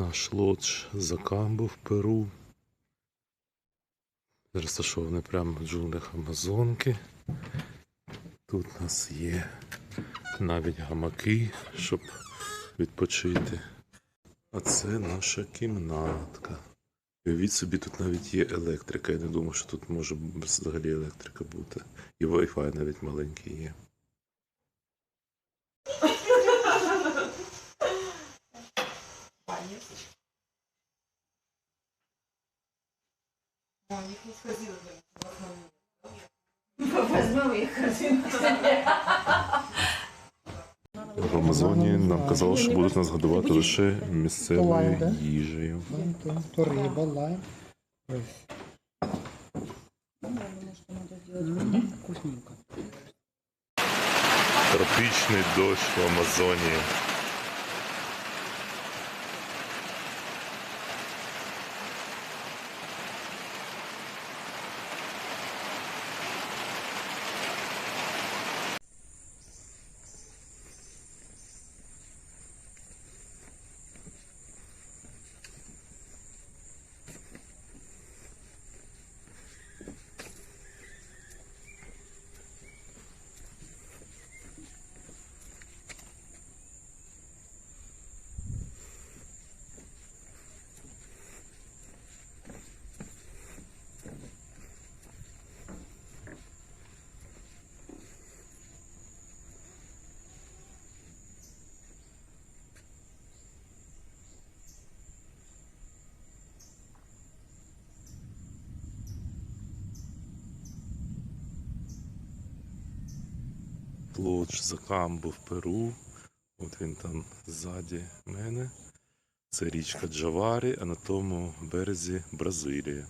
Наш лодж Закамбу в Перу. Розташований прямо в джунглях Амазонки. Тут у нас є навіть гамаки, щоб відпочити. А це наша кімнатка. Уявіть собі, тут навіть є електрика. Я не думав, що тут може взагалі електрика бути. І Wi-Fi навіть маленький є. Возьмем їх корзину. В Амазоні нам казали, що будуть нас годувати лише місцевою їжею. То риба, лайм. Тропічний дощ в Амазонії. Лодж Закамбо в Перу. От він там ззаді мене. Це річка Джаварі, а на тому березі Бразилія.